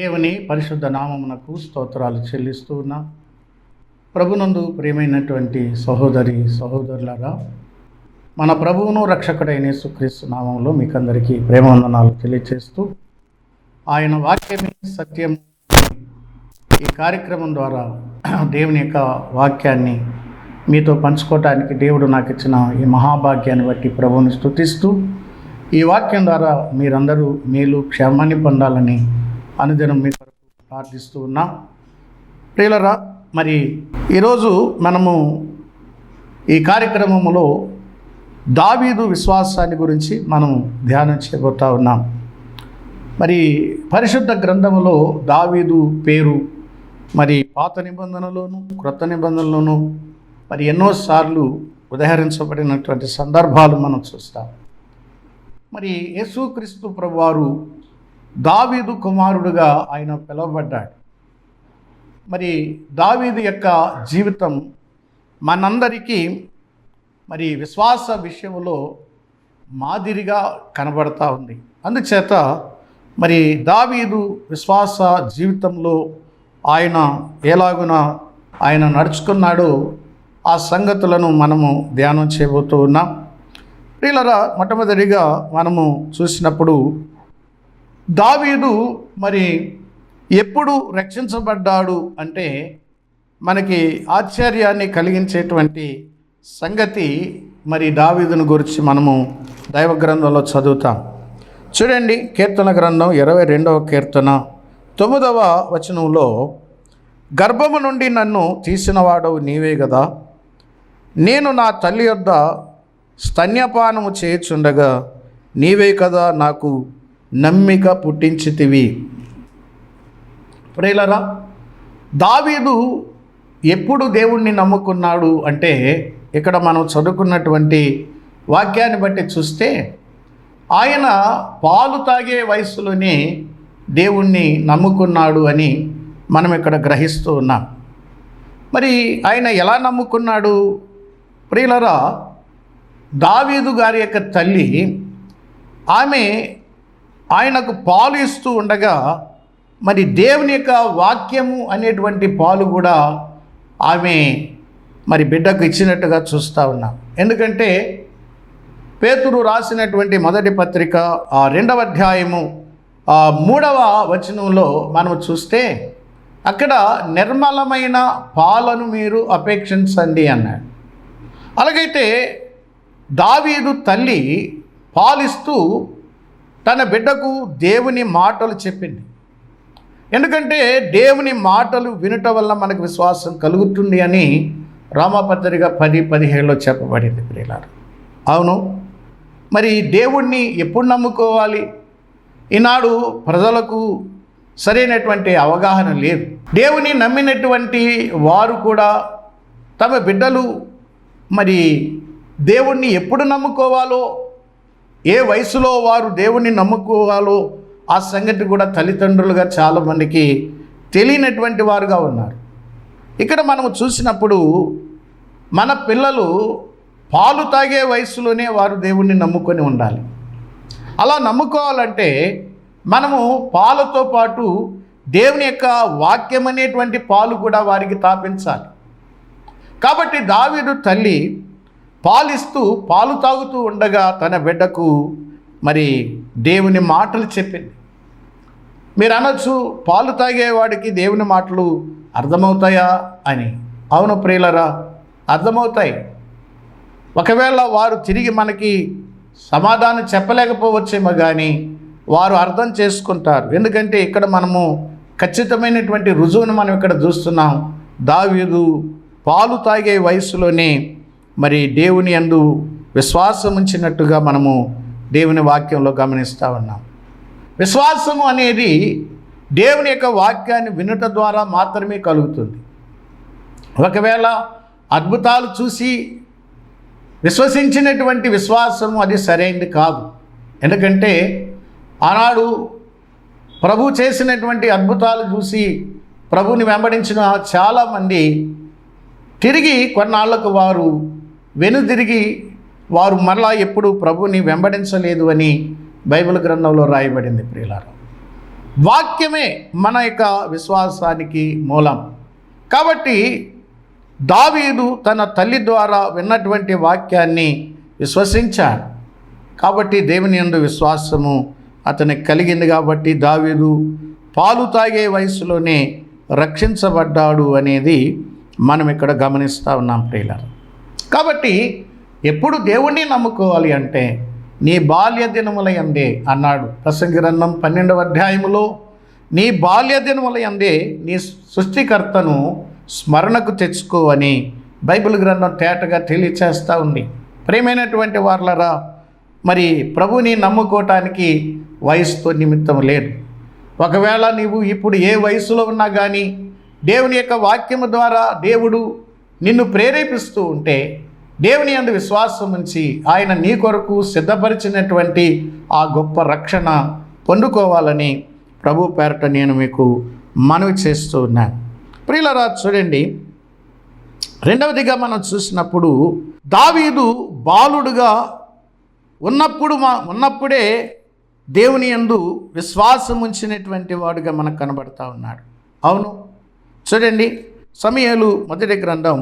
దేవుని పరిశుద్ధ నామమునకు స్తోత్రాలు చెల్లిస్తూ ఉన్నా. ప్రభునందు ప్రియమైనటువంటి సహోదరి సహోదరులారా మన ప్రభువును రక్షకుడైన సుక్రీస్తు నామంలో మీకందరికీ ప్రేమవందనాలు తెలియచేస్తూ ఆయన వాక్యమే సత్యం ఈ కార్యక్రమం ద్వారా దేవుని యొక్క వాక్యాన్ని మీతో పంచుకోవటానికి దేవుడు నాకు ఇచ్చిన ఈ మహాభాగ్యాన్ని బట్టి ప్రభువుని స్తుతిస్తూ ఈ వాక్యం ద్వారా మీరందరూ మేలు క్షేమాన్ని పొందాలని అనుదినం మీ కొరకు ప్రార్థిస్తూ ఉన్నాం. ప్రియులరా మరి ఈరోజు మనము ఈ కార్యక్రమంలో దావీదు విశ్వాసాన్ని గురించి మనం ధ్యానం చేయబోతా ఉన్నాం. మరి పరిశుద్ధ గ్రంథములో దావీదు పేరు మరి పాత నిబంధనలోను క్రొత్త నిబంధనలోను మరి ఎన్నోసార్లు ఉదహరించబడినటువంటి సందర్భాలు మనం చూస్తాం. మరి యేసుక్రీస్తు ప్రభువారు దావీదు కుమారుడుగా ఆయన పిలువబడ్డాడు. మరి దావీదు యొక్క జీవితం మనందరికీ మరి విశ్వాస విషయంలో మాదిరిగా కనబడతా ఉంది. అందుచేత మరి దావీదు విశ్వాస జీవితంలో ఆయన ఎలాగున ఆయన నడుచుకున్నాడో ఆ సంగతులను మనము ధ్యానం చేయబోతూ ఉన్నాం. ప్రియులరా మొట్టమొదటిగా మనము చూసినప్పుడు దావీదు మరి ఎప్పుడు రక్షించబడ్డాడు అంటే మనకి ఆశ్చర్యాన్ని కలిగించేటువంటి సంగతి మరి దావీదును గురించి మనము దైవ గ్రంథంలో చదువుతాం. చూడండి కీర్తన గ్రంథం ఇరవై రెండవ కీర్తన తొమ్మిదవ వచనంలో గర్భము నుండి నన్ను తీసినవాడవు నీవే కదా నేను నా తల్లి యొద్ద స్తన్యపానము చేయుచుండగా నీవే కదా నాకు నమ్మిక పుట్టించితివి. ప్రేలరా దావీదు ఎప్పుడు దేవుణ్ణి నమ్ముకున్నాడు అంటే ఇక్కడ మనం చదువుకున్నటువంటి వాక్యాన్ని బట్టి చూస్తే ఆయన పాలు తాగే వయసులోనే దేవుణ్ణి నమ్ముకున్నాడు అని మనం ఇక్కడ గ్రహిస్తూ ఉన్నాం. మరి ఆయన ఎలా నమ్ముకున్నాడు? ప్రియులరా దావీదు గారి యొక్క తల్లి ఆమె ఆయనకు పాలు ఇస్తూ ఉండగా మరి దేవుని యొక్క వాక్యము అనేటువంటి పాలు కూడా ఆమె మరి బిడ్డకు ఇచ్చినట్టుగా చూస్తూ ఉన్నాం. ఎందుకంటే పేతురు రాసినటువంటి మొదటి పత్రిక ఆ రెండవ అధ్యాయము ఆ మూడవ వచనంలో మనం చూస్తే అక్కడ నిర్మలమైన పాలను మీరు అపేక్షించండి అన్నాడు. అలాగైతే దావీదు తల్లి పాలిస్తూ తన బిడ్డకు దేవుని మాటలు చెప్పింది. ఎందుకంటే దేవుని మాటలు వినుట వల్ల మనకు విశ్వాసం కలుగుతుంది అని రామపత్రిక పది పదిహేడులో చెప్పబడింది ప్రియులారు. అవును మరి దేవుణ్ణి ఎప్పుడు నమ్ముకోవాలి? ఈనాడు ప్రజలకు సరైనటువంటి అవగాహన లేదు. దేవుని నమ్మినటువంటి వారు కూడా తమ బిడ్డలు మరి దేవుణ్ణి ఎప్పుడు నమ్ముకోవాలో ఏ వయసులో వారు దేవుణ్ణి నమ్ముకోవాలో ఆ సంగతి కూడా తల్లిదండ్రులుగా చాలామందికి తెలియనటువంటి వారుగా ఉన్నారు. ఇక్కడ మనము చూసినప్పుడు మన పిల్లలు పాలు తాగే వయసులోనే వారు దేవుణ్ణి నమ్ముకొని ఉండాలి. అలా నమ్ముకోవాలంటే మనము పాలతో పాటు దేవుని యొక్క వాక్యం అనేటువంటి పాలు కూడా వారికి తాపించాలి. కాబట్టి దావీదు తల్లి పాలిస్తూ పాలు తాగుతూ ఉండగా తన బిడ్డకు మరి దేవుని మాటలు చెప్పింది. మీరు అనొచ్చు పాలు తాగేవాడికి దేవుని మాటలు అర్థమవుతాయా అని. అవును ప్రియులరా అర్థమవుతాయి. ఒకవేళ వారు తిరిగి మనకి సమాధానం చెప్పలేకపోవచ్చేమో కానీ వారు అర్థం చేసుకుంటారు. ఎందుకంటే ఇక్కడ మనము ఖచ్చితమైనటువంటి రుజువును మనం ఇక్కడ చూస్తున్నాం. దావీదు పాలు తాగే వయసులోనే మరి దేవుని అందు విశ్వాసం ఉంచినట్టుగా మనము దేవుని వాక్యంలో గమనిస్తూ ఉన్నాం. విశ్వాసము అనేది దేవుని యొక్క వాక్యాన్ని వినుట ద్వారా మాత్రమే కలుగుతుంది. ఒకవేళ అద్భుతాలు చూసి విశ్వసించినటువంటి విశ్వాసము అది సరైనది కాదు. ఎందుకంటే ఆనాడు ప్రభు చేసినటువంటి అద్భుతాలు చూసి ప్రభుని వెంబడించిన చాలామంది తిరిగి కొన్నాళ్ళకు వారు వెనుదిరిగి వారు మరలా ఎప్పుడు ప్రభుని వెంబడించలేదు అని బైబిల్ గ్రంథంలో రాయబడింది ప్రియులారా. వాక్యమే మన యొక్క విశ్వాసానికి మూలం. కాబట్టి దావీదు తన తల్లి ద్వారా విన్నటువంటి వాక్యాన్ని విశ్వసించాడు. కాబట్టి దేవుని యందు విశ్వాసము అతనికి కలిగింది కాబట్టి దావీదు పాలు తాగే వయసులోనే రక్షించబడ్డాడు అనేది మనం ఇక్కడ గమనిస్తూ ఉన్నాం ప్రియులారు. కాబట్టి ఎప్పుడు దేవుణ్ణి నమ్ముకోవాలి అంటే నీ బాల్య దినములయందే అన్నాడు ప్రసంగిరన్నం పన్నెండవ అధ్యాయములో నీ బాల్య దినములయందే నీ సృష్టికర్తను స్మరణకు తెచ్చుకో అని బైబిల్ గ్రంథం తేటగా తెలియచేస్తూ ఉంది. ప్రేమైనటువంటి వార్లరా మరి ప్రభుని నమ్ముకోవటానికి వయసుతో నిమిత్తం లేదు. ఒకవేళ నీవు ఇప్పుడు ఏ వయసులో ఉన్నా కానీ దేవుని యొక్క వాక్యము ద్వారా దేవుడు నిన్ను ప్రేరేపిస్తూ ఉంటే దేవుని అందు విశ్వాసం ఉంచి ఆయన నీ కొరకు సిద్ధపరిచినటువంటి ఆ గొప్ప రక్షణ పొందుకోవాలని ప్రభు పేరట నేను మీకు మనవి చేస్తూ ఉన్నాను. ప్రియులరా చూడండి. రెండవదిగా మనం చూసినప్పుడు దావీదు బాలుడుగా ఉన్నప్పుడు మా ఉన్నప్పుడే దేవుని యందు విశ్వాసం ఉంచినటువంటి వాడుగా మనకు కనబడతా ఉన్నాడు. అవును. చూడండి. సమయాలు మొదటి గ్రంథం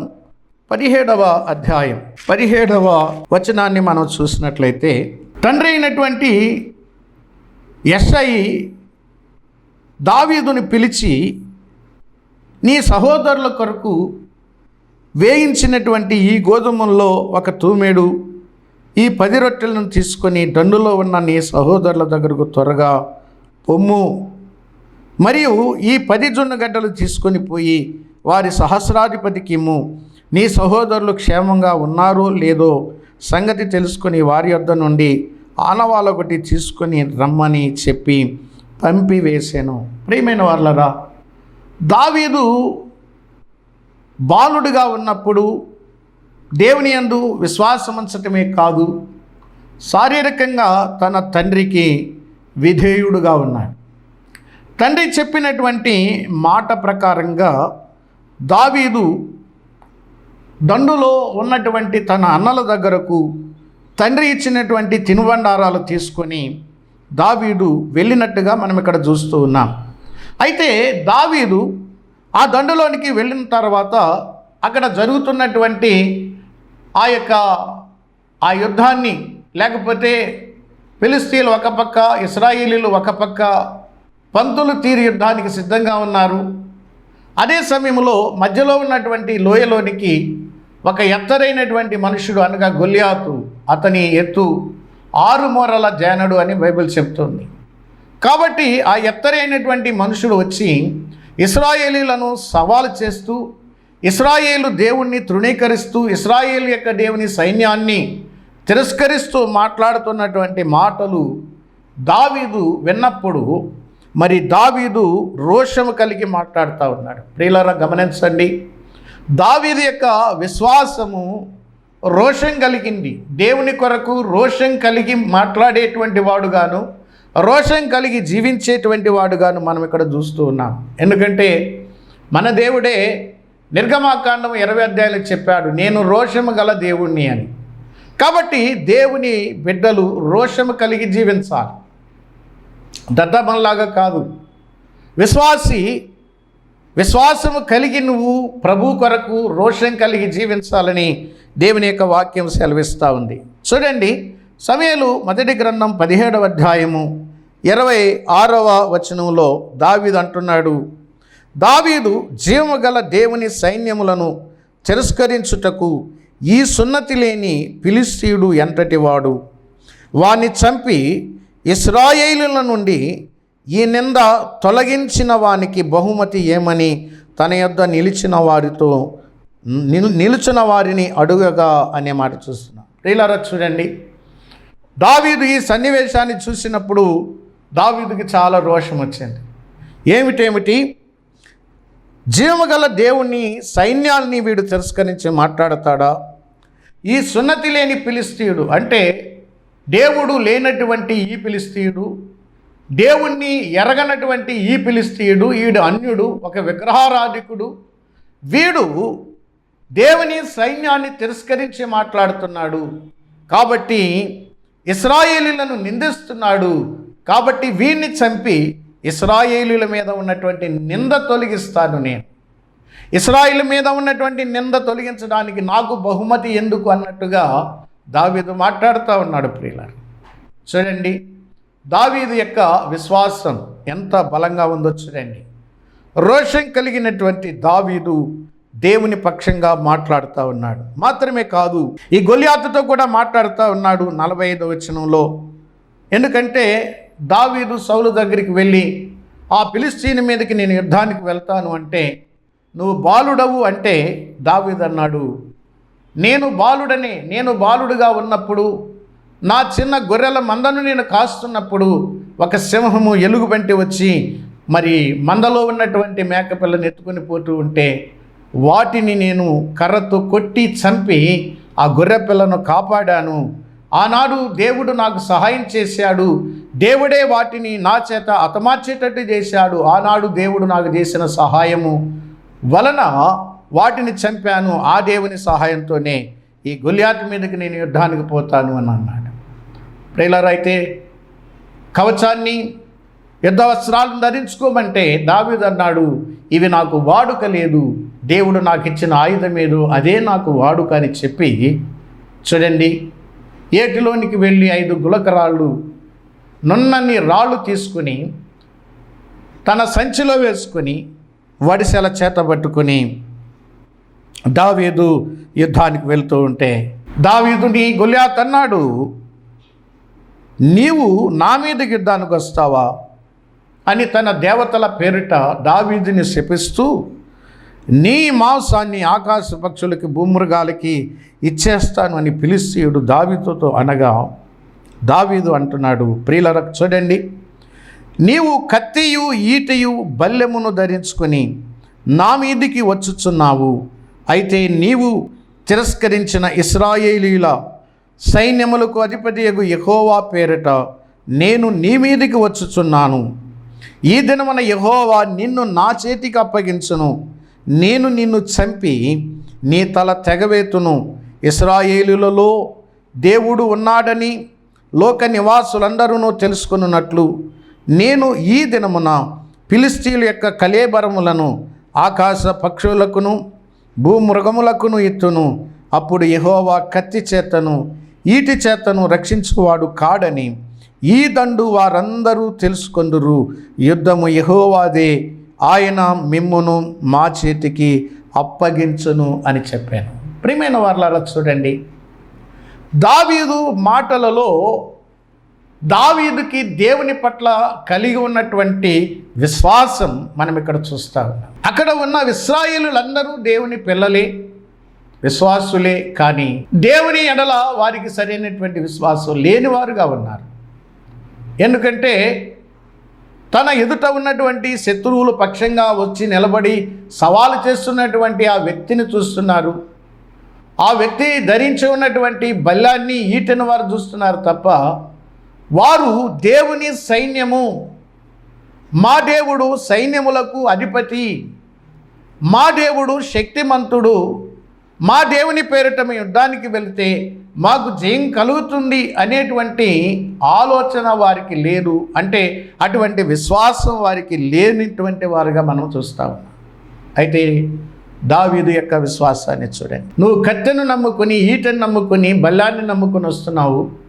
పదిహేడవ అధ్యాయం. పదిహేడవ వచనాన్ని మనం చూసినట్లయితే తండ్రి అయినటువంటి ఎస్ఐ దావీదుని పిలిచి నీ సహోదరుల కొరకు వేయించినటువంటి ఈ గోధుమల్లో ఒక తూమేడు ఈ పది రొట్టెలను తీసుకొని దండులో ఉన్న నీ సహోదరుల దగ్గరకు త్వరగా పొమ్ము. మరియు ఈ పది జొన్న గడ్డలు తీసుకొని పోయి వారి సహస్రాధిపతికిము. నీ సహోదరులు క్షేమంగా ఉన్నారో లేదో సంగతి తెలుసుకొని వారి వద్ద నుండి ఆనవాళ్ళ ఒకటి తీసుకొని రమ్మని చెప్పి పంపివేశాను ప్రియమైన వాళ్ళరా దావీదు బాలుడుగా ఉన్నప్పుడు దేవుని యందు విశ్వాసమంచటమే కాదు శారీరకంగా తన తండ్రికి విధేయుడుగా ఉన్నాడు. తండ్రి చెప్పినటువంటి మాట ప్రకారంగా దావీదు దండులో ఉన్నటువంటి తన అన్నల దగ్గరకు తండ్రి ఇచ్చినటువంటి తినుబండారాలు తీసుకొని దావీదు వెళ్ళినట్టుగా మనం ఇక్కడ చూస్తూ ఉన్నాం. అయితే దావీదు ఆ దండులోనికి వెళ్ళిన తర్వాత అక్కడ జరుగుతున్నటువంటి ఆ యొక్క ఆ యుద్ధాన్ని లేకపోతే ఫిలిస్తీన్లు ఒక పక్క ఇస్రాయేలీలు ఒక పక్క పంతులు తీరు యుద్ధానికి సిద్ధంగా ఉన్నారు. అదే సమయంలో మధ్యలో ఉన్నటువంటి లోయలోనికి ఒక ఎత్తరైనటువంటి మనుషుడు అనగా గొల్లియాతు. అతని ఎత్తు ఆరు మూరల జానడు అని బైబిల్ చెప్తుంది. కాబట్టి ఆ ఎత్తరైనటువంటి మనుషుడు వచ్చి ఇస్రాయేలీలను సవాలు చేస్తూ ఇస్రాయేలు దేవుణ్ణి తృణీకరిస్తూ ఇస్రాయేల్ యొక్క దేవుని సైన్యాన్ని తిరస్కరిస్తూ మాట్లాడుతున్నటువంటి మాటలు దావీదు విన్నప్పుడు మరి దావీదు రోషము కలిగి మాట్లాడుతూ ఉన్నాడు. ప్రియులారా గమనించండి. దావీదు యొక్క విశ్వాసము రోషం కలిగింది. దేవుని కొరకు రోషం కలిగి మాట్లాడేటువంటి వాడుగాను రోషం కలిగి జీవించేటువంటి వాడుగాను మనం ఇక్కడ చూస్తూ ఉన్నాం. ఎందుకంటే మన దేవుడే నిర్గమాకాండం ఇరవై అధ్యాయులు చెప్పాడు నేను రోషము గల దేవుణ్ణి అని. కాబట్టి దేవుని బిడ్డలు రోషము కలిగి జీవించాలి. దద్దమల్లాగా కాదు. విశ్వాసి విశ్వాసము కలిగి నువ్వు ప్రభు కొరకు రోషం కలిగి జీవించాలని దేవుని యొక్క వాక్యం సెలవిస్తూ ఉంది. చూడండి సమయలు మొదటి గ్రంథం పదిహేడవ అధ్యాయము ఇరవై ఆరవ వచనంలో దావీదు అంటున్నాడు దావీదు జీవగల గల దేవుని సైన్యములను తిరస్కరించుటకు ఈ సున్నతి లేని పిలిస్తీయుడు ఎంతటివాడు వాణ్ణి చంపి ఇస్రాయేలుల నుండి ఈ నింద తొలగించిన వానికి బహుమతి ఏమని తన యొద్ద నిలిచిన వారితో నిల్- నిలుచున్న వారిని అడుగగా అనే మాట చూస్తున్నాం. ప్రియులారా చూడండి. దావీదు ఈ సన్నివేశాన్ని చూసినప్పుడు దావీదుకి చాలా రోషం వచ్చింది. ఏమిటేమిటి? జీవగల దేవుణ్ణి సైన్యాల్ని వీడు తిరస్కరించి మాట్లాడతాడా? ఈ సున్నతి లేని పిలిస్తీయుడు అంటే దేవుడు లేనటువంటి ఈ పిలిస్తీయుడు దేవుణ్ణి ఎరగనటువంటి ఈ పిలిస్తీయుడు ఈడు అన్యుడు ఒక విగ్రహారాధికుడు వీడు దేవుని సైన్యాన్ని తిరస్కరించి మాట్లాడుతున్నాడు. కాబట్టి ఇస్రాయేలీలను నిందిస్తున్నాడు. కాబట్టి వీడిని చంపి ఇస్రాయేలీల మీద ఉన్నటువంటి నింద తొలగిస్తాను నేను. ఇస్రాయిల్ మీద ఉన్నటువంటి నింద తొలగించడానికి నాకు బహుమతి ఎందుకు అన్నట్టుగా దావీదు మాట్లాడుతూ ఉన్నాడు ప్రియుల చూడండి దావీదు యొక్క విశ్వాసం ఎంత బలంగా ఉందో చూడండి. రోషం కలిగినటువంటి దావీదు దేవుని పక్షంగా మాట్లాడుతూ ఉన్నాడు. మాత్రమే కాదు ఈ గొలియాతతో కూడా మాట్లాడుతూ ఉన్నాడు నలభై ఐదో వచనంలో. ఎందుకంటే దావీదు సౌలు దగ్గరికి వెళ్ళి ఆ ఫిలిస్తీన్ మీదకి నేను యుద్ధానికి వెళ్తాను అంటే నువ్వు బాలుడవు అంటే దావీదు అన్నాడు. నేను బాలుడని నేను బాలుడుగా ఉన్నప్పుడు నా చిన్న గొర్రెల మందను నేను కాస్తున్నప్పుడు ఒక సింహము ఎలుగుబంటి వచ్చి మరి మందలో ఉన్నటువంటి మేకపిల్లని ఎత్తుకొని పోతూ ఉంటే వాటిని నేను కర్రతో కొట్టి చంపి ఆ గొర్రె పిల్లను కాపాడాను. ఆనాడు దేవుడు నాకు సహాయం చేశాడు. దేవుడే వాటిని నా చేత అతమార్చేటట్టు చేశాడు. ఆనాడు దేవుడు నాకు చేసిన సహాయము వలన వాటిని చంపాను ఆ దేవుని సహాయంతోనే ఈ గొలియాత్ మీదకి నేను యుద్ధానికి పోతాను అని అన్నాడు. ప్రియులారా అయితే కవచాన్ని యుద్ధ వస్త్రాలను ధరించుకోమంటే దావీదు అన్నాడు ఇవి నాకు వాడుక లేదు దేవుడు నాకు ఇచ్చిన ఆయుధం ఏదో అదే నాకు వాడుక అని చెప్పి చూడండి ఏటిలోనికి వెళ్ళి ఐదు గులకరాళ్ళు నున్నన్ని రాళ్ళు తీసుకుని తన సంచిలో వేసుకొని వడిసెల చేత పట్టుకొని దావీదు యుద్ధానికి వెళ్తూ ఉంటే దావీదుని గొలియాత్ అన్నాడు నీవు నా మీద యుద్ధానికి వస్తావా? అని తన దేవతల పేరిట దావీదుని శపిస్తూ నీ మాంసాన్ని ఆకాశ పక్షులకి భూమృగాలకి ఇచ్చేస్తాను అని పిలిస్తీయుడు దావీదుతో అనగా దావీదు అంటున్నాడు ప్రియులరకు చూడండి నీవు కత్తియు ఈటయు బల్లెమును ధరించుకొని నా మీదికి వచ్చుచున్నావు. అయితే నీవు తిరస్కరించిన ఇస్రాయేలీల సైన్యములకు అధిపతియగు యహోవా పేరిట నేను నీ మీదికి వచ్చుచున్నాను. ఈ దినమున యహోవా నిన్ను నా చేతికి అప్పగించును. నేను నిన్ను చంపి నీ తల తెగవేతును. ఇస్రాయేలులలో దేవుడు ఉన్నాడని లోక నివాసులందరూ తెలుసుకున్నట్లు నేను ఈ దినమున ఫిలిస్తీన్ల యొక్క కలేబరములను ఆకాశ పక్షులకును భూమృగములకును ఎత్తును అప్పుడు యహోవా కత్తి చేతను ఈటి చేతను రక్షించువాడు కాడని ఈ దండు వారందరూ తెలుసుకొందురు. యుద్ధము యహోవాదే ఆయన మిమ్మును మా చేతికి అప్పగించును అని చెప్పాను. ప్రియమైన వార్లారా చూడండి. దావీదు మాటలలో దావీదుకి దేవుని పట్ల కలిగి ఉన్నటువంటి విశ్వాసం మనం ఇక్కడ చూస్తా ఉన్నాం. అక్కడ ఉన్న విశ్రాయులందరూ దేవుని పిల్లలే విశ్వాసులే కానీ దేవుని ఎడల వారికి సరైనటువంటి విశ్వాసం లేనివారుగా ఉన్నారు. ఎందుకంటే తన ఎదుట ఉన్నటువంటి శత్రువులు పక్షంగా వచ్చి నిలబడి సవాలు చేస్తున్నటువంటి ఆ వ్యక్తిని చూస్తున్నారు. ఆ వ్యక్తి ధరించి ఉన్నటువంటి బల్లాన్ని ఈటని వారు చూస్తున్నారు తప్ప వారు దేవుని సైన్యము. మా దేవుడు సైన్యములకు అధిపతి. మా దేవుడు శక్తిమంతుడు. మా దేవుని పేరిట మేము యుద్ధానికి వెళితే మాకు జయం కలుగుతుంది అనేటువంటి ఆలోచన వారికి లేదు. అంటే అటువంటి విశ్వాసం వారికి లేనిటువంటి వారుగా మనం చూస్తాం అయితే దావీదు యొక్క విశ్వాసాన్ని చూడండి. నువ్వు కత్తెను నమ్ముకొని ఈటను నమ్ముకొని బల్లాన్ని నమ్ముకొని వస్తున్నావు.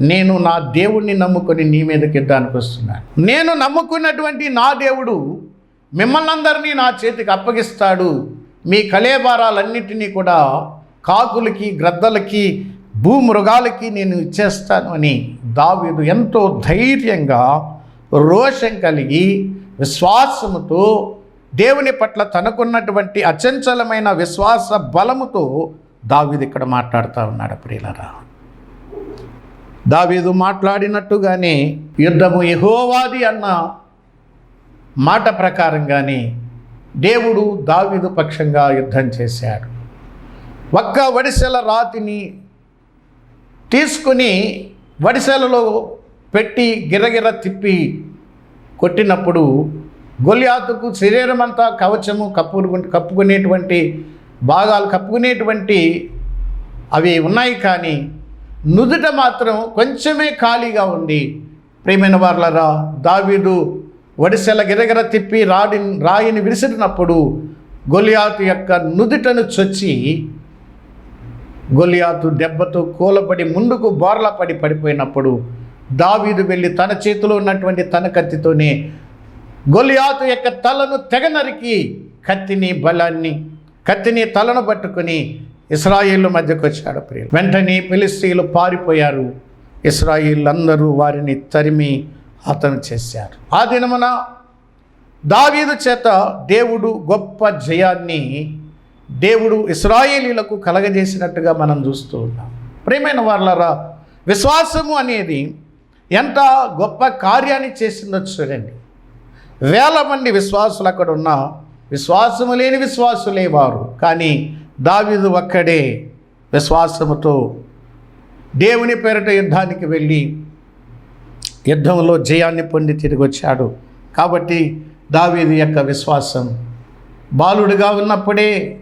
నేను నా దేవుణ్ణి నమ్ముకొని నీ మీదకి ఎద్దానికి వస్తున్నాను. నేను నమ్ముకున్నటువంటి నా దేవుడు మిమ్మల్ని అందరినీ నా చేతికి అప్పగిస్తాడు. మీ కళేబారాలన్నిటినీ కూడా కాకులకి గ్రద్దలకి భూమృగాలకి నేను ఇచ్చేస్తాను అని దావీదు ఎంతో ధైర్యంగా రోషం కలిగి విశ్వాసముతో దేవుని పట్ల తనకున్నటువంటి అచంచలమైన విశ్వాస బలముతో దావీదు ఇక్కడ మాట్లాడుతూ ఉన్నాడు ప్రియులరా. దావీదు మాట్లాడినట్టుగానే యుద్ధము యహోవాది అన్న మాట ప్రకారంగానే దేవుడు దావీదు పక్షంగా యుద్ధం చేశాడు. ఒక్క వడిసెల రాతిని తీసుకుని వడిసెలలో పెట్టి గిరగిర తిప్పి కొట్టినప్పుడు గొలియాతుకు శరీరం అంతా కవచము కప్పు కప్పుకునేటువంటి భాగాలు కప్పుకునేటువంటి అవి ఉన్నాయి కానీ నుదుట మాత్రం కొంచెమే ఖాళీగా ఉంది ప్రేమైన వార్లరా దావీదు వడిసెల గిరగిర తిప్పి రాడి రాయిని విరిసినప్పుడు గొలియాతు యొక్క నుదుటను చొచ్చి గొలియాతు దెబ్బతో కూలబడి ముందుకు బోర్లా పడి పడిపోయినప్పుడు దావీదు వెళ్ళి తన చేతిలో ఉన్నటువంటి తన కత్తితోనే గొలియాతు యొక్క తలను తెగ నరికి కత్తిని బలాన్ని కత్తిని తలను పట్టుకుని ఇస్రాయిల్ మధ్యకు వచ్చాడు ప్రియులు. వెంటనే ఫిలిస్తీన్లు పారిపోయారు. ఇస్రాయిలందరూ వారిని తరిమి హతం చేశారు. ఆ దినమున దావీదు చేత దేవుడు గొప్ప జయాన్ని దేవుడు ఇస్రాయేలీలకు కలగజేసినట్టుగా మనం చూస్తూ ఉన్నాం. ప్రేమైన వాళ్ళరా విశ్వాసము అనేది ఎంత గొప్ప కార్యాన్ని చేసిందో చూడండి. వేల మంది విశ్వాసులు అక్కడ ఉన్న విశ్వాసము లేని విశ్వాసులే వారు. కానీ దావీదు ఒక్కడే విశ్వాసముతో దేవుని పేరిట యుద్ధానికి వెళ్ళి యుద్ధంలో జయాన్ని పొంది తిరిగి వచ్చాడు. కాబట్టి దావీదు యొక్క విశ్వాసం బాలుడుగా ఉన్నప్పుడే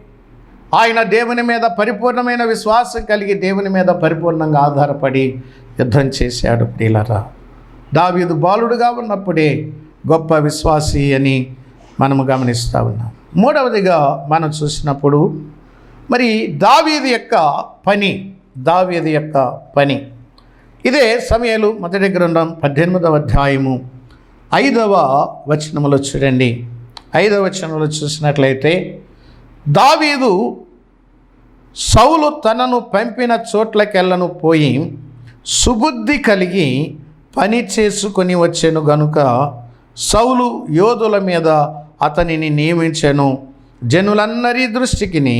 ఆయన దేవుని మీద పరిపూర్ణమైన విశ్వాసం కలిగి దేవుని మీద పరిపూర్ణంగా ఆధారపడి యుద్ధం చేశాడు. ప్రియులరా దావీదు బాలుడుగా ఉన్నప్పుడే గొప్ప విశ్వాసి అని మనము గమనిస్తూ ఉన్నాం. మూడవదిగా మనం చూసినప్పుడు మరి దావీది యొక్క పని దావీది యొక్క పని. ఇదే సమయాలు మొదటి గ్రంథం పద్దెనిమిదవ అధ్యాయము ఐదవ వచనములో చూడండి. ఐదవ వచనంలో చూసినట్లయితే దావీదు సౌలు తనను పంపిన చోట్లకెళ్ళను పోయి సుబుద్ధి కలిగి పని చేసుకొని వచ్చాను గనుక సౌలు యోధుల మీద అతనిని నియమించాను. జనులందరి దృష్టికిని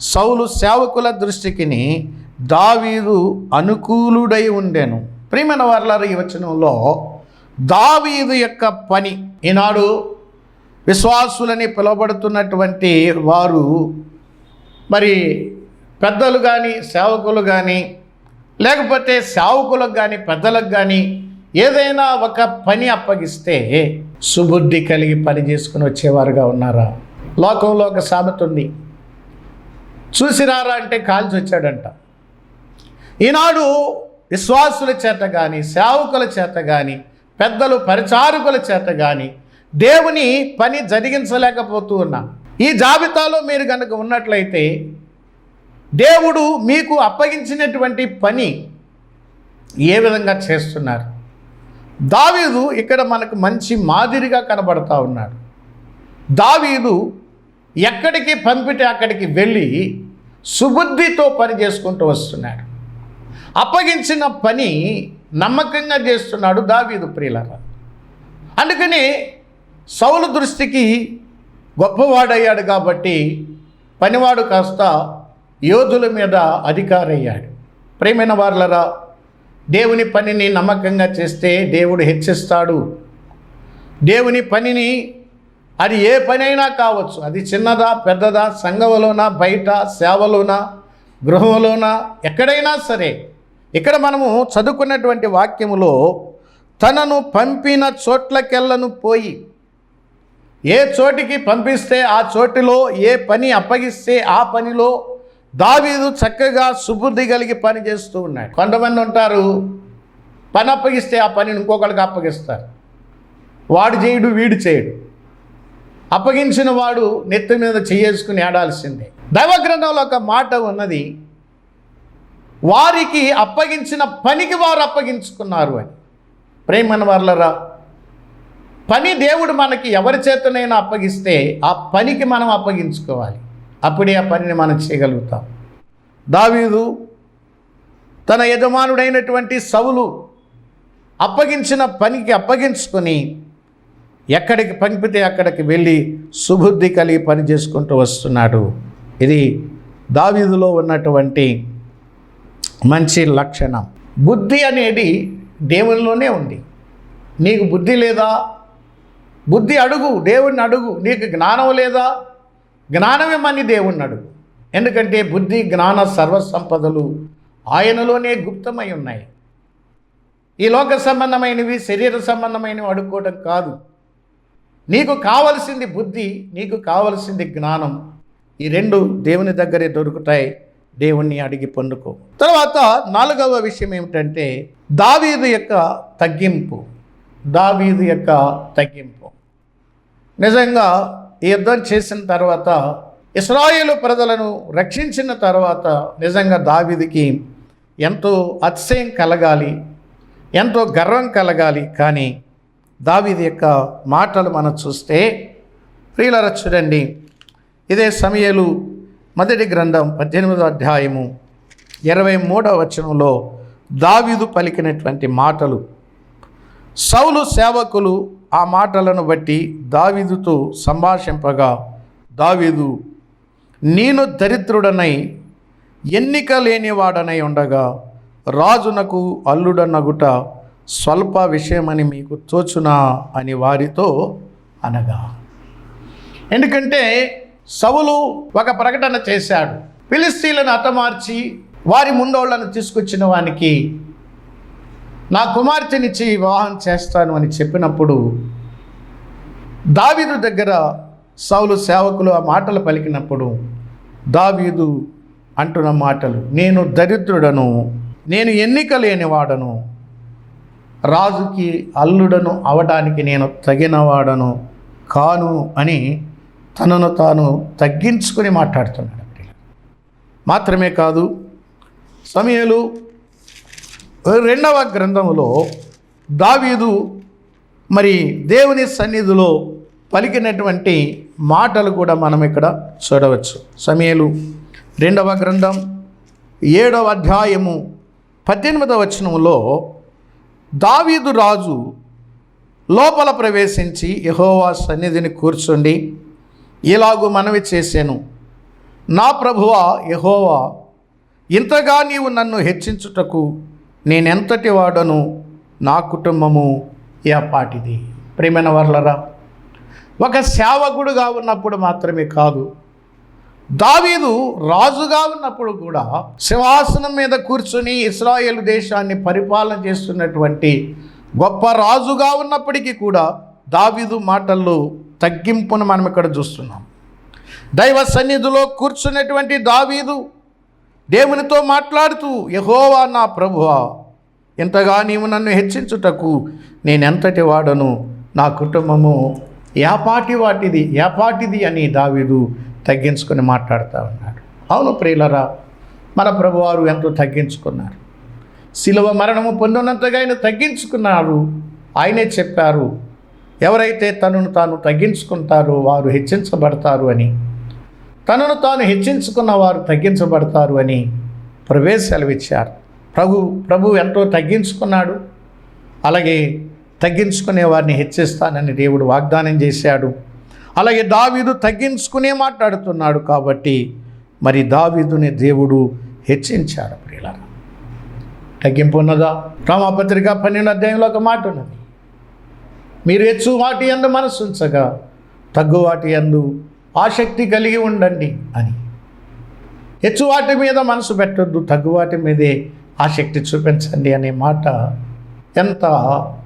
సౌలు సేవకుల దృష్టికిని దావీదు అనుకూలుడై ఉండెను. ప్రియమైన వర్లారు ఈ వచనంలో దావీదు యొక్క పని ఈనాడు విశ్వాసులని పిలువబడుతున్నటువంటి వారు మరి పెద్దలు కానీ సేవకులు కానీ లేకపోతే సేవకులకు కానీ పెద్దలకు కానీ ఏదైనా ఒక పని అప్పగిస్తే సుబుద్ధి కలిగి పని చేసుకుని వచ్చేవారుగా ఉన్నారా? లోకంలో ఒక సామెత ఉంది. చూసిరారా అంటే కాల్చి వచ్చాడంట. ఈనాడు విశ్వాసుల చేత కానీ సేవకుల చేత కానీ పెద్దలు పరిచారకుల చేత కానీ దేవుని పని జరిగించలేకపోతూ ఉన్నా. ఈ జాబితాలో మీరు కనుక ఉన్నట్లయితే దేవుడు మీకు అప్పగించినటువంటి పని ఏ విధంగా చేస్తున్నారు? దావీదు ఇక్కడ మనకు మంచి మాదిరిగా కనబడతా ఉన్నాడు. దావీదు ఎక్కడికి పంపితే అక్కడికి వెళ్ళి సుబుద్ధితో పని చేసుకుంటూ వస్తున్నాడు. అప్పగించిన పని నమ్మకంగా చేస్తున్నాడు దావీదు ప్రియులరా. అందుకని సౌలు దృష్టికి గొప్పవాడయ్యాడు కాబట్టి పనివాడు కాస్త యోధుల మీద అధికారయ్యాడు. ప్రేమైన వార్లరా దేవుని పనిని నమ్మకంగా చేస్తే దేవుడు హెచ్చిస్తాడు. దేవుని పనిని అది ఏ పనైనా కావచ్చు. అది చిన్నదా పెద్దదా సంఘంలోనా బయట సేవలోనా గృహంలోనా ఎక్కడైనా సరే. ఇక్కడ మనము చదువుకున్నటువంటి వాక్యములో తనను పంపిన చోట్లకెళ్ళను పోయి ఏ చోటికి పంపిస్తే ఆ చోటిలో ఏ పని అప్పగిస్తే ఆ పనిలో దావీదు చక్కగా సుబుద్ధి కలిగి పని చేస్తూ ఉన్నాడు. కొంతమంది ఉంటారు పని అప్పగిస్తే ఆ పనిని ఇంకొకరికి అప్పగిస్తారు. వాడు చేయుడు వీడు చేయడు. అప్పగించిన వాడు నెత్తి మీద చేసుకుని ఆడాల్సిందే దైవగ్రంథంలో ఒక మాట ఉన్నది వారికి అప్పగించిన పనికి వారు అప్పగించుకున్నారు అని. ప్రేమన వర్లరా పని దేవుడు మనకి ఎవరి చేతనైనా అప్పగిస్తే ఆ పనికి మనం అప్పగించుకోవాలి. అప్పుడే ఆ పనిని మనం చేయగలుగుతాం. దావీదు తన యజమానుడైనటువంటి సవులు అప్పగించిన పనికి అప్పగించుకొని ఎక్కడికి పంపితే అక్కడికి వెళ్ళి సుబుద్ధి కలిగి పని చేసుకుంటూ వస్తున్నాడు. ఇది దావీదులో ఉన్నటువంటి మంచి లక్షణం. బుద్ధి అనేది దేవునిలోనే ఉంది. నీకు బుద్ధి లేదా? బుద్ధి అడుగు దేవుణ్ణి అడుగు. నీకు జ్ఞానం లేదా? జ్ఞానమేమని దేవుణ్ణి అడుగు. ఎందుకంటే బుద్ధి జ్ఞాన సర్వసంపదలు ఆయనలోనే గుప్తమై ఉన్నాయి. ఈ లోక సంబంధమైనవి శరీర సంబంధమైనవి అడుక్కోవడం కాదు. నీకు కావలసింది బుద్ధి నీకు కావలసింది జ్ఞానం. ఈ రెండు దేవుని దగ్గరే దొరుకుతాయి. దేవుణ్ణి అడిగి పొందుకో. తర్వాత నాలుగవ విషయం ఏమిటంటే దావీదు యొక్క తగ్గింపు. దావీదు యొక్క తగ్గింపు. నిజంగా ఈ యుద్ధం చేసిన తర్వాత ఇస్రాయేలు ప్రజలను రక్షించిన తర్వాత నిజంగా దావీదికి ఎంతో అతిశయం కలగాలి ఎంతో గర్వం కలగాలి. కానీ దావీది యొక్క మాటలు మనం చూస్తే ప్రియులర చూడండి ఇదే సమయలు మొదటి గ్రంథం పద్దెనిమిదో అధ్యాయము ఇరవై మూడవ వచనంలో దావీదు పలికినటువంటి మాటలు. సౌలు సేవకులు ఆ మాటలను బట్టి దావీదుతో సంభాషింపగా దావీదు నేను దరిద్రుడనై ఎన్నిక లేనివాడనై ఉండగా రాజునకు అల్లుడనగుట స్వల్ప విషయమని మీకు తోచునా అని వారితో అనగా ఎందుకంటే సవులు ఒక ప్రకటన చేశాడు. ఫిలిస్తీన్లను అతమార్చి వారి ముందోళ్ళను తీసుకొచ్చిన వానికి నా కుమార్తెనిచ్చి వివాహం చేస్తాను అని చెప్పినప్పుడు దావీదు దగ్గర సౌలు సేవకులు ఆ మాటలు పలికినప్పుడు దావీదు అంటున్న మాటలు నేను దరిద్రుడను నేను ఎన్నిక లేనివాడను రాజుకి అల్లుడను అవడానికి నేను తగినవాడను కాను అని తనను తాను తగ్గించుకొని మాట్లాడుతున్నాడు మాత్రమే కాదు సమయలు రెండవ గ్రంథంలో దావీదు మరి దేవుని సన్నిధిలో పలికినటువంటి మాటలు కూడా మనం ఇక్కడ చూడవచ్చు. సమయలు రెండవ గ్రంథం ఏడవ అధ్యాయము పద్దెనిమిదవ వచనంలో దావీదు రాజు లోపల ప్రవేశించి యహోవా సన్నిధిని కూర్చుండి ఇలాగు మనవి చేశాను నా ప్రభువా యహోవా ఇంతగా నీవు నన్ను హెచ్చించుటకు నేనెంతటి వాడను? నా కుటుంబము ఏపాటిది. ప్రేమైన వర్లరా ఒక సేవకుడుగా ఉన్నప్పుడు మాత్రమే కాదు దావీదు రాజుగా ఉన్నప్పుడు కూడా సింహాసనం మీద కూర్చుని ఇస్రాయేల్ దేశాన్ని పరిపాలన చేస్తున్నటువంటి గొప్ప రాజుగా ఉన్నప్పటికీ కూడా దావీదు మాటల్లో తగ్గింపును మనం ఇక్కడ చూస్తున్నాం. దైవ సన్నిధిలో కూర్చున్నటువంటి దావీదు దేవునితో మాట్లాడుతూ యహోవా నా ప్రభువా ఎంతగా నీవు నన్ను హెచ్చించుటకు నేనెంతటి వాడను? నా కుటుంబము ఏపాటి వాటిది ఏపాటిది అని దావీదు తగ్గించుకొని మాట్లాడుతూ ఉన్నాడు అవును ప్రియులరా మన ప్రభువారు ఎంతో తగ్గించుకున్నారు. శిలువ మరణము పొందినంతగా ఆయన తగ్గించుకున్నారు. ఆయనే చెప్పారు ఎవరైతే తనను తాను తగ్గించుకుంటారో వారు హెచ్చించబడతారు అని. తనను తాను హెచ్చించుకున్న వారు తగ్గించబడతారు అని ప్రవేశాలు ఇచ్చారు ప్రభు ప్రభు ఎంతో తగ్గించుకున్నాడు. అలాగే తగ్గించుకునే వారిని హెచ్చిస్తానని దేవుడు వాగ్దానం చేశాడు. అలాగే దావీదు తగ్గించుకునే మాట్లాడుతున్నాడు కాబట్టి మరి దావీదుని దేవుడు హెచ్చించాడు ప్రియుల తగ్గింపు ఉన్నదా? రామపత్రిక పన్నెండు అధ్యాయంలో ఒక మాట ఉన్నది. మీరు హెచ్చు వాటి ఎందు మనసు ఉంచగా తగ్గు వాటి ఎందు ఆసక్తి కలిగి ఉండండి అని. హెచ్చు వాటి మీద మనసు పెట్టొద్దు తగ్గు వాటి మీదే ఆసక్తి చూపించండి అనే మాట ఎంత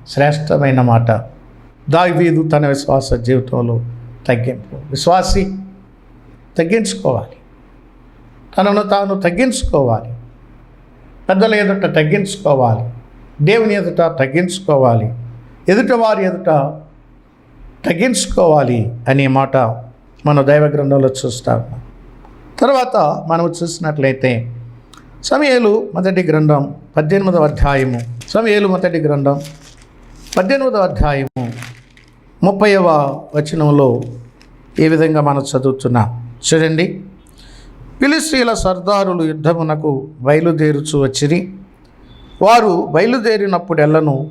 శ్రేష్టమైన మాట. దావీదు తన విశ్వాస జీవితంలో తగ్గింపు విశ్వాసి తగ్గించుకోవాలి. తనను తాను తగ్గించుకోవాలి. పెద్దల ఎదుట తగ్గించుకోవాలి. దేవుని ఎదుట తగ్గించుకోవాలి. ఎదుట వారి ఎదుట తగ్గించుకోవాలి అనే మాట మన దైవ గ్రంథంలో చూస్తాం తర్వాత మనం చూసినట్లయితే సమయలు మొదటి గ్రంథం పద్దెనిమిదవ అధ్యాయము. సమయలు మొదటి గ్రంథం పద్దెనిమిదవ అధ్యాయము. ముప్పైవ వచనంలో ఏ విధంగా మనం చదువుతున్నాం. చూడండి. పిలిస్త్రీల సర్దారులు యుద్ధమునకు బయలుదేరుచు వచ్చిరి. వారు బయలుదేరినప్పుడెల్లను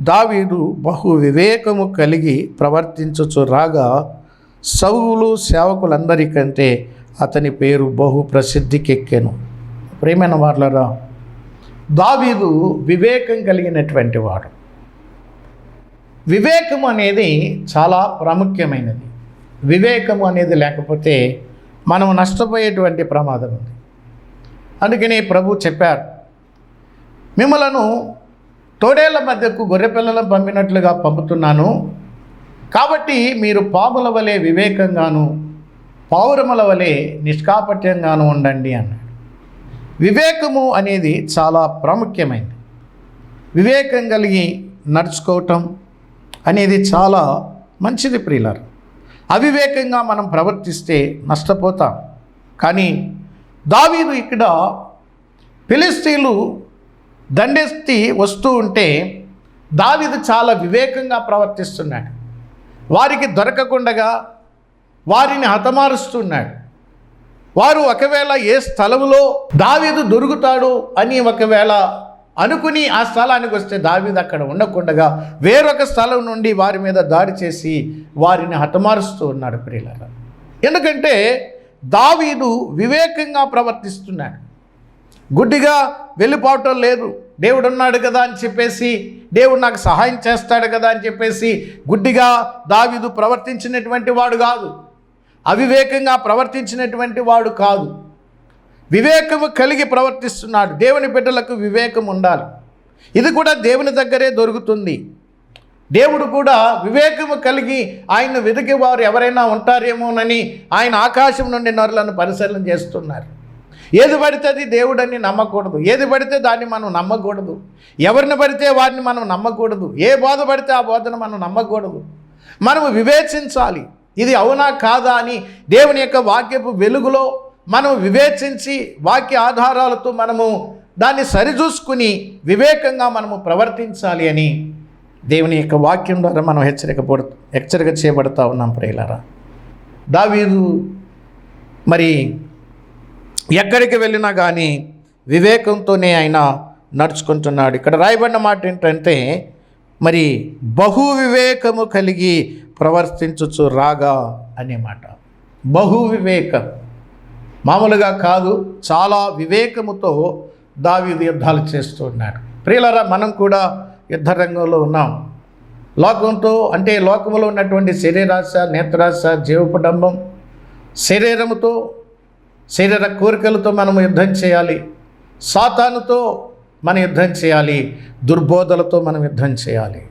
దావీదు బహు వివేకము కలిగి ప్రవర్తించుచు రాగా సౌలు సేవకులందరికంటే అతని పేరు బహు ప్రసిద్ధికెక్కెను. ప్రేమైన వాళ్ళరా దావీదు వివేకం కలిగినటువంటి వాడు. వివేకం అనేది చాలా ప్రాముఖ్యమైనది. వివేకము అనేది లేకపోతే మనం నష్టపోయేటువంటి ప్రమాదం ఉంది. అందుకని ప్రభు చెప్పారు మిమ్మలను తోడేళ్ళ మధ్యకు గొర్రెపిల్లలను పంపినట్లుగా పంపుతున్నాను. కాబట్టి మీరు పాముల వలె వివేకంగాను పౌరముల వలె నిష్కాపట్యంగాను ఉండండి అన్నాడు. వివేకము అనేది చాలా ప్రాముఖ్యమైనది. వివేకం కలిగి నడుచుకోవటం అనేది చాలా మంచిది ప్రియులారు. అవివేకంగా మనం ప్రవర్తిస్తే నష్టపోతాం. కానీ దావీదు ఇక్కడ ఫిలిస్తీన్లు దండెత్తి వస్తూ ఉంటే దావీదు చాలా వివేకంగా ప్రవర్తిస్తున్నాడు. వారికి దొరకకుండగా వారిని హతమారుస్తున్నాడు. వారు ఒకవేళ ఏ స్థలంలో దావీదు దొరుకుతాడు అని ఒకవేళ అనుకుని ఆ స్థలానికి వస్తే దావీదు అక్కడ ఉండకుండగా వేరొక స్థలం నుండి వారి మీద దాడి చేసి వారిని హతమారుస్తూ ఉన్నాడు ప్రియులారా. ఎందుకంటే దావీదు వివేకంగా ప్రవర్తిస్తున్నాడు. గుడ్డిగా వెళ్ళిపోవటం లేదు. దేవుడు ఉన్నాడు కదా అని చెప్పేసి దేవుడు నాకు సహాయం చేస్తాడు కదా అని చెప్పేసి గుడ్డిగా దావీదు ప్రవర్తించినటువంటి వాడు కాదు. అవివేకంగా ప్రవర్తించినటువంటి వాడు కాదు. వివేకము కలిగి ప్రవర్తిస్తున్నాడు. దేవుని బిడ్డలకు వివేకం ఉండాలి. ఇది కూడా దేవుని దగ్గరే దొరుకుతుంది. దేవుడు కూడా వివేకము కలిగి ఆయన్ను వెతికి వారు ఎవరైనా ఉంటారేమోనని ఆయన ఆకాశం నుండి నరులను పరిశీలన చేస్తున్నారు. ఏది పడితే అది దేవుడని నమ్మకూడదు. ఏది పడితే దాన్ని మనం నమ్మకూడదు. ఎవరిని పడితే వారిని మనం నమ్మకూడదు. ఏ బోధ పడితే ఆ బోధను మనం నమ్మకూడదు. మనము వివేచించాలి. ఇది అవునా కాదా అని దేవుని యొక్క వాక్యపు వెలుగులో మనం వివేచించి వాక్య ఆధారాలతో మనము దాన్ని సరిచూసుకుని వివేకంగా మనము ప్రవర్తించాలి అని దేవుని యొక్క వాక్యం ద్వారా మనం హెచ్చరిక హెచ్చరిక చేయబడతా ఉన్నాం ప్రియులారా. దావీదు మరి ఎక్కడికి వెళ్ళినా కానీ వివేకంతోనే ఆయన నడుచుకుంటున్నాడు. ఇక్కడ రాయబడిన మాట ఏంటంటే మరి బహు వివేకము కలిగి ప్రవర్తించుచు రాగా అనే మాట. బహు వివేకం. మామూలుగా కాదు చాలా వివేకముతో దావీదు యుద్ధాలు చేస్తూ ఉన్నాడు. ప్రియులరా మనం కూడా యుద్ధ రంగంలో ఉన్నాం. లోకంతో అంటే లోకంలో ఉన్నటువంటి శరీరాశ నేత్రాశ జీవపడంబం శరీరముతో శరీర కోరికలతో మనం యుద్ధం చేయాలి. సాతానుతో మనం యుద్ధం చేయాలి. దుర్బోధలతో మనం యుద్ధం చేయాలి.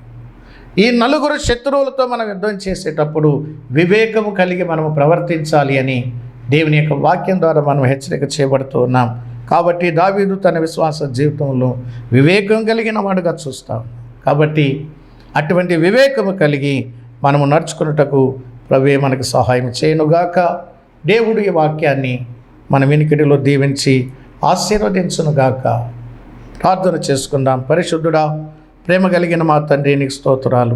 ఈ నలుగురు శత్రువులతో మనం యుద్ధం చేసేటప్పుడు వివేకము కలిగి మనము ప్రవర్తించాలి అని దేవుని యొక్క వాక్యం ద్వారా మనం హెచ్చరిక చేయబడుతూ ఉన్నాం. కాబట్టి దావీదు తన విశ్వాస జీవితంలో వివేకం కలిగిన వాడుగా చూస్తాం కాబట్టి అటువంటి వివేకము కలిగి మనము నడుచుకున్నటకు ప్రవే మనకు సహాయం చేయనుగాక. దేవుడు ఈ వాక్యాన్ని మన వెనుకడిలో దీవించి ఆశీర్వదించునుగాక. ప్రార్థన చేసుకుందాం. పరిశుద్ధుడా ప్రేమ కలిగిన మా తండ్రి నీకు స్తోత్రాలు.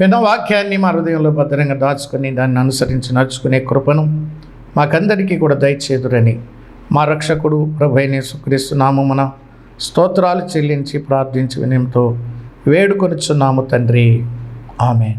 విన్న వాక్యాన్ని మా హృదయంలో భద్రంగా దాచుకొని దాన్ని అనుసరించి నడుచుకునే కృపను మాకందరికీ కూడా దయచేదురని. మా రక్షకుడు ప్రభైన సుక్రీస్తున్నాము మన స్తోత్రాలు చెల్లించి ప్రార్థించి వినయంతో వేడుకొనిచున్నాము తండ్రి. ఆమె